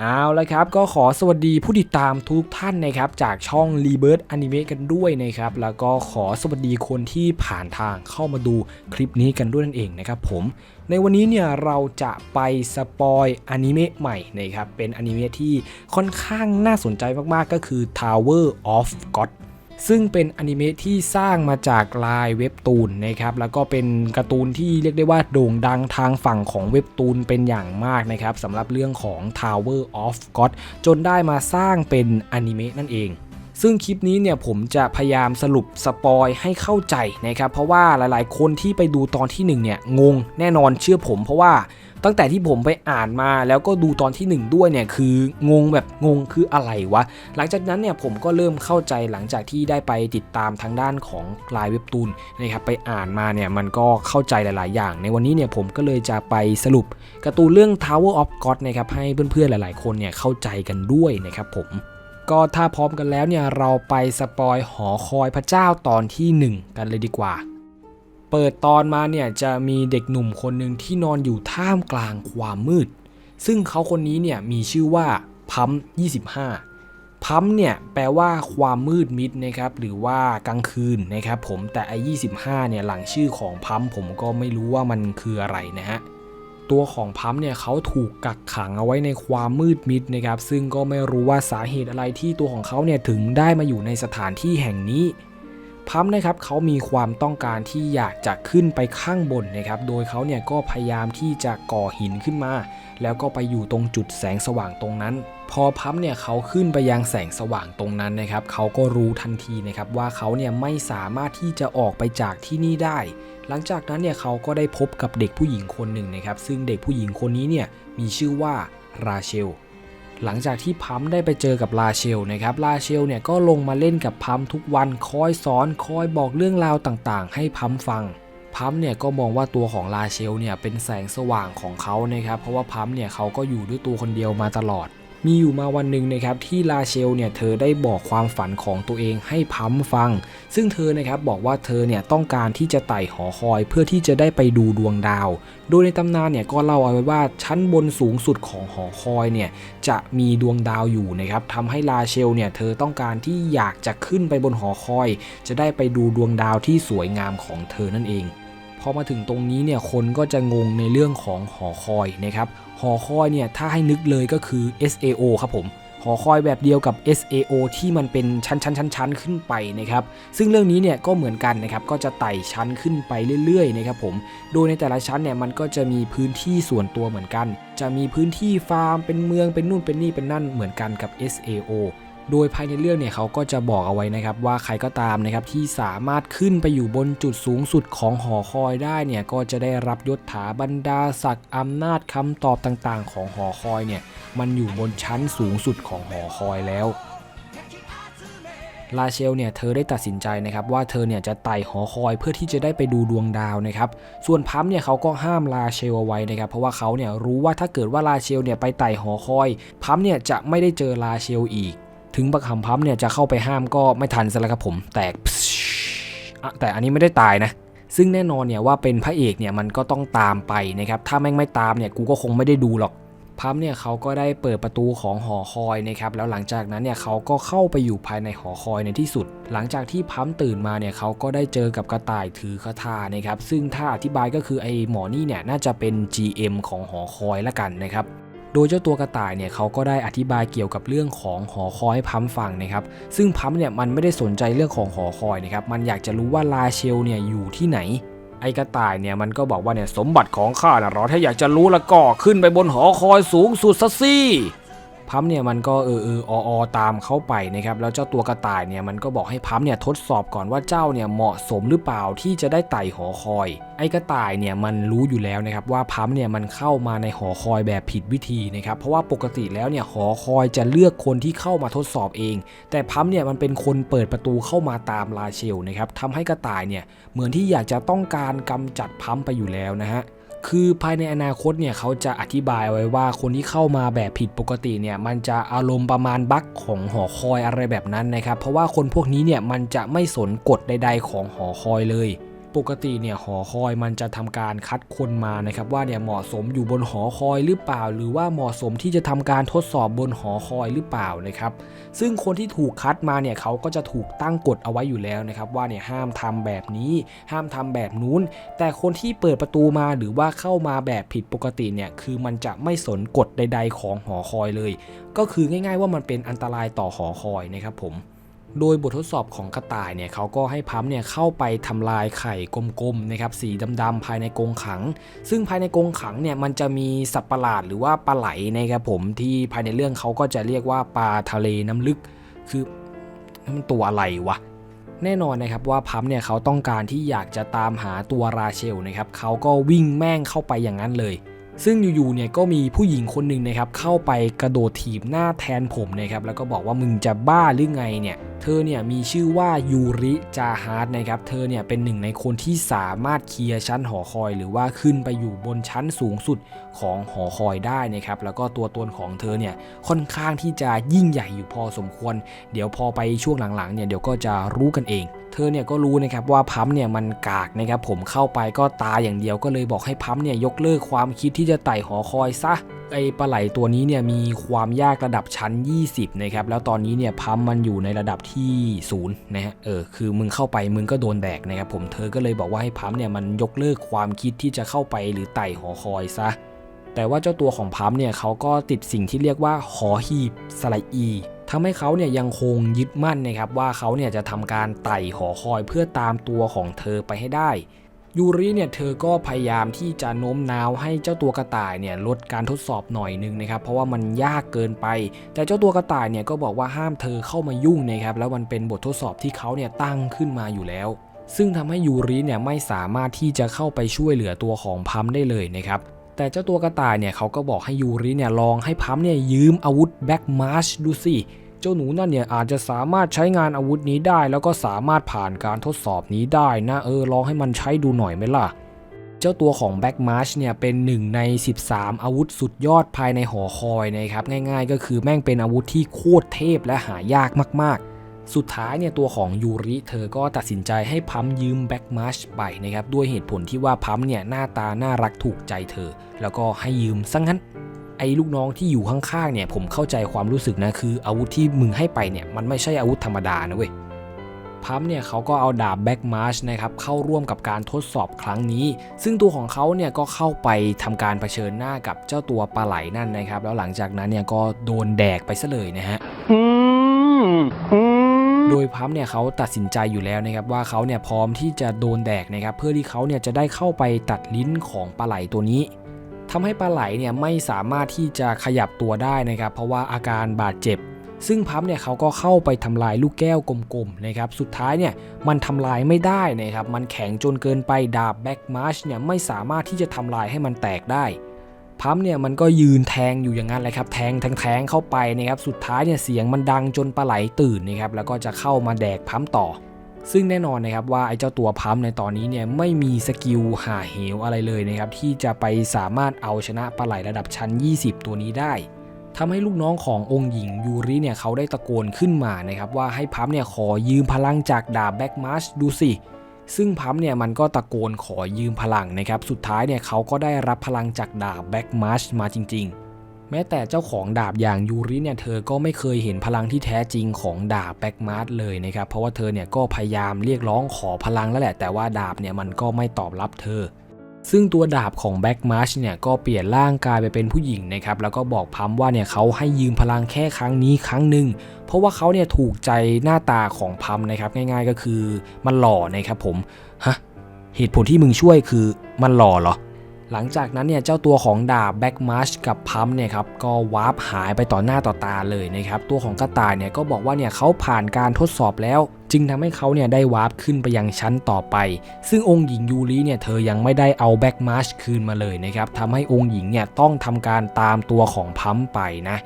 เอาละครับก็ขอสวัสดีผู้ติดตามทุกท่านนะครับจากช่อง r e b i r t Anime กันด้วยนะครับแล้วก็ขอสวัสดีคนที่ผ่านทางเข้ามาดูคลิปนี้กันด้วยนั่นเองนะครับผมในวันนี้เนี่ยเราจะไปสปอยอนิเมะใหม่นะครับเป็นอนิเมะที่ค่อนข้างน่าสนใจมากๆก็คือ Tower of God ซึ่งเป็นอนิเมะที่สร้างมาจากลายเว็บตูนนะครับแล้วก็เป็นการ์ตูนที่เรียกได้ว่าโด่งดังทางฝั่งของเว็บตูนเป็นอย่างมากนะครับสำหรับเรื่องของ Tower of God จนได้มาสร้างเป็นอนิเมะนั่นเอง ซึ่งคลิปนี้เนี่ยผมจะพยายามสรุปสปอยให้เข้าใจนะครับ เพราะว่าหลายๆ คนที่ไปดูตอนที่1เนี่ยงงแน่นอนเชื่อผม เพราะว่าตั้งแต่ที่ผมไปอ่านมาแล้วก็ดูตอนที่ 1 ด้วยเนี่ยคืองงแบบงงคืออะไรวะ หลังจากนั้นเนี่ยผมก็เริ่มเข้าใจหลังจากที่ได้ไปติดตามทางด้านของลายเว็บตูนนะครับไปอ่านมาเนี่ยมันก็เข้าใจหลาย ๆ อย่าง ในวันนี้เนี่ยผมก็เลยจะไปสรุปการ์ตูนเรื่อง Tower of God นะครับให้เพื่อน ๆ หลาย ๆ คนเนี่ยเข้าใจกันด้วยนะครับผม ก็ถ้าพร้อมกันแล้วเนี่ยเราไปสปอยหอคอยพระเจ้าตอนที่ 1 กันเลยดีกว่า เปิดตอนมาเนี่ยจะมีเด็กหนุ่มคนหนึ่งที่นอนอยู่ท่ามกลางความมืด ซึ่งเขาคนนี้เนี่ยมีชื่อว่าพัม25 พัมเนี่ยแปลว่าความมืดมิดนะครับหรือว่ากลางคืนนะครับผมแต่ไอ้25เนี่ยหลังชื่อของพัมผมก็ไม่รู้ว่ามันคืออะไรนะฮะ ตัวของพัมเนี่ยเขาถูกกักขังเอาไว้ในความมืดมิดนะครับ ซึ่งก็ไม่รู้ว่าสาเหตุอะไรที่ตัวของเขาเนี่ยถึงได้มาอยู่ในสถานที่แห่งนี้พัมนะครับเขามีความต้องการที่อยากจะขึ้นไปข้างบนนะครับ โดยเขาเนี่ยก็พยายามที่จะก่อหินขึ้นมา แล้วก็ไปอยู่ตรงจุดแสงสว่างตรงนั้น พอพัมเนี่ยเขาขึ้นไปยังแสงสว่างตรงนั้นนะครับ เขาก็รู้ทันทีนะครับว่าเขาเนี่ยไม่สามารถที่จะออกไปจากที่นี่ได้ หลังจากนั้นเนี่ยเขาก็ได้พบกับเด็กผู้หญิงคนหนึ่งนะครับ ซึ่งเด็กผู้หญิงคนนี้เนี่ยมีชื่อว่าราเชล หลังจากที่พัมได้ไปเจอกับลาเชลนะครับลาเชลเนี่ยก็ลงมาเล่นกับพัมทุกวันคอยสอนคอยบอกเรื่องราวต่างๆ ให้พัมฟังพัมเนี่ยก็มองว่าตัวของลาเชลเนี่ยเป็นแสงสว่างของเขานะครับเพราะว่าพัมเนี่ยเขาก็อยู่ด้วยตัวคนเดียวมาตลอด มีอยู่มาวันหนึ่งนะครับที่ลาเชลเนี่ยเธอได้บอกความฝันของตัวเองให้พัมฟัง ซึ่งเธอนะครับบอกว่าเธอเนี่ยต้องการที่จะไต่หอคอยเพื่อที่จะได้ไปดูดวงดาว โดยในตำนานเนี่ยก็เล่าเอาไว้ว่าชั้นบนสูงสุดของหอคอยเนี่ยจะมีดวงดาวอยู่นะครับทำให้ลาเชลเนี่ยเธอต้องการที่อยากจะขึ้นไปบนหอคอย จะได้ไปดูดวงดาวที่สวยงามของเธอนั่นเองพอมาถึงตรงนี้เนี่ยคนก็จะงงในเรื่องของหอคอยนะครับ หอคอยเนี่ยถ้าให้นึกเลยก็คือ SAO ครับผมหอคอยแบบเดียวกับ SAO ที่มันเป็นชั้นชั้นชั้นชั้นขึ้นไปนะครับ ซึ่งเรื่องนี้เนี่ยก็เหมือนกันนะครับ ก็จะไต่ชั้นขึ้นไปเรื่อยๆนะครับผม โดยในแต่ละชั้นเนี่ยมันก็จะมีพื้นที่ส่วนตัวเหมือนกัน จะมีพื้นที่ฟาร์มเป็นเมืองเป็นนู่นเป็นนี่เป็นนั่นเหมือนกันกับ SAO โดยภายในเรื่องเนี่ยเขาก็จะบอกเอาไว้นะครับว่าใครก็ตามนะครับที่สามารถขึ้นไปอยู่บนจุดสูงสุดของหอคอยได้เนี่ยก็จะได้รับยศถาบรรดาศักดิ์อำนาจคำตอบต่างๆ ของหอคอยเนี่ยมันอยู่บนชั้นสูงสุดของหอคอยแล้วลาเชลเนี่ยเธอได้ตัดสินใจนะครับว่าเธอเนี่ยจะไต่หอคอยเพื่อที่จะได้ไปดูดวงดาวนะครับส่วนพัมเนี่ยเขาก็ห้ามลาเชลเอาไว้นะครับเพราะว่าเขาเนี่ยรู้ว่าถ้าเกิดว่าลาเชลเนี่ยไปไต่หอคอย พัมเนี่ยจะไม่ได้เจอลาเชลอีก ถึงบักหำพัมเนี่ยจะเข้าไปห้ามก็ไม่ทันซะแล้วครับผมแตกอ่แต่อันนี้ไม่ได้ตายนะซึ่งแน่นอนเนี่ยว่าเป็นพระเอกเนี่ยมันก็ต้องตามไปนะครับถ้าแม่งไม่ตามเนี่ยกูก็คงไม่ได้ดูหรอกพัมเนี่ยเขาก็ได้เปิดประตูของหอคอยนะครับแล้วหลังจากนั้นเนี่ยเขาก็เข้าไปอยู่ภายในหอคอยในที่สุด หลังจากที่พัมตื่นมาเนี่ยเขาก็ได้เจอกับกระต่ายถือคาถานะครับซึ่งถ้าอธิบายก็คือไอ้หมอนี่เนี่ยน่าจะเป็น GM ของหอคอยละกันนะครับ โดยเจ้าตัวกระต่ายเนี่ยเขาก็ได้อธิบายเกี่ยวกับเรื่องของหอคอยให้พัมฟังนะครับซึ่งพัมเนี่ยมันไม่ได้สนใจเรื่องของหอคอยนะครับมันอยากจะรู้ว่าลาเชลเนี่ยอยู่ที่ไหนไอ้กระต่ายเนี่ยมันก็บอกว่าเนี่ยสมบัติของข้านะเหรอถ้าอยากจะรู้ละก็ขึ้นไปบนหอคอยสูงสุดซะสิ พัมเนี่ยมันก็เออเอออออตามเข้าไปนะครับแล้วเจ้าตัวกระต่ายเนี่ยมันก็บอกให้พัมเนี่ยทดสอบก่อนว่าเจ้าเนี่ยเหมาะสมหรือเปล่าที่จะได้ไต่หอคอย ไอ้กระต่ายเนี่ยมันรู้อยู่แล้วนะครับว่าพัมเนี่ยมันเข้ามาในหอคอยแบบผิดวิธีนะครับเพราะว่าปกติแล้วเนี่ยหอคอยจะเลือกคนที่เข้ามาทดสอบเอง แต่พัมเนี่ยมันเป็นคนเปิดประตูเข้ามาตามลาเชลนะครับทำให้กระต่ายเนี่ยเหมือนที่อยากจะต้องการกำจัดพัมไปอยู่แล้วนะฮะ คือภายในอนาคตเนี่ยเขาจะอธิบายไว้ว่าคนที่เข้ามาแบบผิดปกติเนี่ยมันจะอารมณ์ประมาณบั๊กของหอคอยอะไรแบบนั้นนะครับ เพราะว่าคนพวกนี้เนี่ยมันจะไม่สนกฎใด ๆ ของหอคอยเลย ปกติเนี่ยหอคอยมันจะทำการคัดคนมานะครับว่าเนี่ยเหมาะสมอยู่บนหอคอยหรือเปล่า หรือว่าเหมาะสมที่จะทำการทดสอบบนหอคอยหรือเปล่านะครับ ซึ่งคนที่ถูกคัดมาเนี่ยเขาก็จะถูกตั้งกฎเอาไว้อยู่แล้วนะครับว่าเนี่ยห้ามทำแบบนี้ ห้ามทำแบบนู้น แต่คนที่เปิดประตูมาหรือว่าเข้ามาแบบผิดปกติเนี่ยคือมันจะไม่สนกฎใด ๆ ของหอคอยเลย ก็คือง่าย ๆ ว่ามันเป็นอันตรายต่อหอคอยนะครับผม โดยบททดสอบของกระต่ายเนี่ยเขาก็ให้พัมเนี่ยเข้าไปทำลายไข่กลมๆนะครับสีดำๆภายในกรงขัง ซึ่งภายในกรงขังเนี่ยมันจะมีสัตว์ประหลาดหรือว่าปลาไหลนะครับผมที่ภายในเรื่องเขาก็จะเรียกว่าปลาทะเลน้ำลึก คือมันตัวอะไรวะแน่นอนนะครับว่าพัมเนี่ยเขาต้องการที่อยากจะตามหาตัวราเชลนะครับเขาก็วิ่งแม่งเข้าไปอย่างนั้นเลย ซึ่งอยู่ๆเนี่ยก็มีผู้หญิงคนหนึ่งนะครับเข้าไปกระโดดถีบหน้าแทนผมนะครับแล้วก็บอกว่ามึงจะบ้าหรือไงเนี่ยเธอเนี่ยมีชื่อว่ายูริจาฮาร์ดนะครับเธอเนี่ยเป็นหนึ่งในคนที่สามารถเคลียร์ชั้นหอคอย หรือว่าขึ้นไปอยู่บนชั้นสูงสุดของหอคอยได้นะครับแล้วก็ตัวตนของเธอเนี่ยค่อนข้างที่จะยิ่งใหญ่อยู่พอสมควร เดี๋ยวพอไปช่วงหลังๆเนี่ยเดี๋ยวก็จะรู้กันเอง เธอเนี่ยก็รู้นะครับว่าพัมเนี่ยมันกากนะครับผมเข้าไปก็ตาอย่างเดียวก็เลยบอกให้พัมเนี่ยยกเลิกความคิดที่จะไต่หอคอยซะไอปลาไหลตัวนี้เนี่ยมีความยากระดับชั้น 20 นะครับ แล้วตอนนี้เนี่ยพัมมันอยู่ในระดับที่0นะฮะเออคือมึงเข้าไปมึงก็โดนแดกนะครับผมเธอก็เลยบอกว่าให้พัมเนี่ยมันยกเลิกความคิดที่จะเข้าไปหรือไต่หอคอยซะแต่ว่าเจ้าตัวของพัมเนี่ยเขาก็ติดสิ่งที่เรียกว่าหอหีบสไลอี ทำให้เขาเนี่ยยังคงยึดมั่นนะครับว่าเขาเนี่ยจะทำการไต่หอคอยเพื่อตามตัวของเธอไปให้ได้ยูริเนี่ยเธอก็พยายามที่จะโน้มน้าวให้เจ้าตัวกระต่ายเนี่ยลดการทดสอบหน่อยนึงนะครับเพราะว่ามันยากเกินไป แต่เจ้าตัวกระต่ายเนี่ยก็บอกว่าห้ามเธอเข้ามายุ่งนะครับแล้วมันเป็นบททดสอบที่เขาเนี่ยตั้งขึ้นมาอยู่แล้ว ซึ่งทำให้ยูริเนี่ยไม่สามารถที่จะเข้าไปช่วยเหลือตัวของพัมได้เลยนะครับแต่เจ้าตัวกระต่ายเนี่ยเขาก็บอกให้ยูริเนี่ยลองให้พัมเนี่ยยืมอาวุธแบ็กมาร์ชดูสิ เจ้าหนูนั่นเนี่ยอาจจะสามารถใช้งานอาวุธนี้ได้ แล้วก็สามารถผ่านการทดสอบนี้ได้นะเออลองให้มันใช้ดูหน่อยไหมล่ะเจ้าตัวของแบ็กมาร์ชเนี่ยเป็นหนึ่งใน 13 อาวุธสุดยอดภายในหอคอยนะครับง่ายๆ ก็คือแม่งเป็นอาวุธที่โคตรเทพและหายากมากๆ สุดท้ายเนี่ยตัวของยูริเธอก็ตัดสินใจให้พัมยืมแบ็กมาร์ชไปนะครับด้วยเหตุผลที่ว่าพัมเนี่ยหน้าตาน่ารักถูกใจเธอ แล้วก็ให้ยืมซะงั้น ไอ้ลูกน้องที่อยู่ข้างๆเนี่ยผมเข้าใจความรู้สึกนะคืออาวุธที่มึงให้ไปเนี่ยมันไม่ใช่อาวุธธรรมดานะเว้ยพัมเนี่ยเขาก็เอาดาบแบ็กมาร์ชนะครับเข้าร่วมกับการทดสอบครั้งนี้ ซึ่งตัวของเขาเนี่ยก็เข้าไปทำการเผชิญหน้ากับเจ้าตัวปลาไหลนั่นนะครับ แล้วหลังจากนั้นเนี่ยก็โดนแดกไปซะเลยนะฮะโดยพัมเนี่ยเขาตัดสินใจอยู่แล้วนะครับว่าเขาเนี่ยพร้อมที่จะโดนแดกนะครับเพื่อที่เขาเนี่ยจะได้เข้าไปตัดลิ้นของปลาไหลตัวนี้ ทำให้ปลาไหลเนี่ยไม่สามารถที่จะขยับตัวได้นะครับ เพราะว่าอาการบาดเจ็บ ซึ่งพัมเนี่ยเขาก็เข้าไปทำลายลูกแก้วกลมๆนะครับ สุดท้ายเนี่ยมันทำลายไม่ได้นะครับ มันแข็งจนเกินไปดาบแบ็กมาร์ชเนี่ยไม่สามารถที่จะทำลายให้มันแตกได้พัมเนี่ยมันก็ยืนแทงอยู่อย่างนั้นเลยครับแทงแทงแทงเข้าไปนะครับ สุดท้ายเนี่ยเสียงมันดังจนปลาไหลตื่นนะครับแล้วก็จะเข้ามาแดกพัมต่อ ซึ่งแน่นอนนะครับว่าไอ้เจ้าตัวพัมในตอนนี้เนี่ยไม่มีสกิลหาเหวอะไรเลยนะครับที่จะไปสามารถเอาชนะปลาไหลระดับชั้น 20 ตัวนี้ได้ทำให้ลูกน้องขององค์หญิงยูริเนี่ยเขาได้ตะโกนขึ้นมานะครับว่าให้พัมเนี่ยขอยืมพลังจากดาบแบ็กมาร์ชดูสิซึ่งพัมเนี่ยมันก็ตะโกนขอยืมพลังนะครับ สุดท้ายเนี่ยเขาก็ได้รับพลังจากดาบแบ็กมาร์ชมาจริง ๆ แม้แต่เจ้าของดาบอย่างยูริเนี่ยเธอก็ไม่เคยเห็นพลังที่แท้จริงของดาบแบ็กมาร์ชเลยนะครับ เพราะว่าเธอเนี่ยก็พยายามเรียกร้องขอพลังแล้วแหละ แต่ว่าดาบเนี่ยมันก็ไม่ตอบรับเธอ ซึ่งตัวดาบของแบ็กมาร์ชเนี่ยก็เปลี่ยนร่างกายไปเป็นผู้หญิงนะครับ แล้วก็บอกพัมว่าเนี่ยเขาให้ยืมพลังแค่ครั้งนี้ครั้งหนึ่ง เพราะว่าเขาเนี่ยถูกใจหน้าตาของพัมนะครับ ง่าย ๆ ก็คือมันหล่อนะครับผม ฮะ เหตุผลที่มึงช่วยคือมันหล่อเหรอ หลังจากนั้นเนี่ยเจ้าตัวของดาบแบ็กมาร์ชกับพัมเนี่ยครับก็วาร์ปหายไปต่อหน้าต่อตาเลยนะครับตัวของกระต่ายเนี่ยก็บอกว่าเนี่ยเขาผ่านการทดสอบแล้ว จึงทำให้เขาเนี่ยได้วาร์ปขึ้นไปยังชั้นต่อไป ซึ่งองค์หญิงยูริเนี่ยเธอยังไม่ได้เอาแบ็กมาร์ชคืนมาเลยนะครับทำให้องค์หญิงเนี่ยต้องทำการตามตัวของพัมไปนะ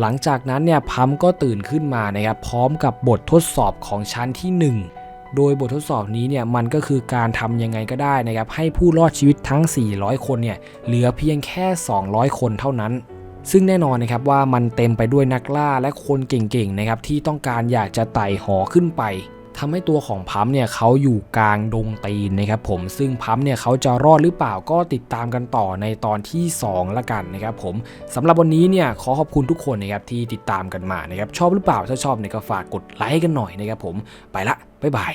หลังจากนั้นเนี่ยพัมก็ตื่นขึ้นมานะครับพร้อมกับบททดสอบของชั้นที่ 1 โดยบททดสอบนี้เนี่ยมันก็คือการทำยังไงก็ได้นะครับให้ผู้รอดชีวิตทั้ง 400 คนเนี่ยเหลือเพียงแค่ 200 คนเท่านั้น ซึ่งแน่นอนนะครับว่ามันเต็มไปด้วยนักล่าและคนเก่งๆนะครับที่ต้องการอยากจะไต่หอขึ้นไป ทำให้ตัวของพัมเนี่ยเขาอยู่กลางดงตีนนะครับผมซึ่งพัมเนี่ยเขาจะรอดหรือเปล่าก็ติดตามกันต่อในตอนที่ 2 ละกันนะครับผมสำหรับวันนี้เนี่ยขอขอบคุณทุกคนนะครับที่ติดตามกันมานะครับชอบหรือเปล่าถ้าชอบเนี่ยก็ฝากกดไลค์กันหน่อยนะครับผมไปละบ๊ายบาย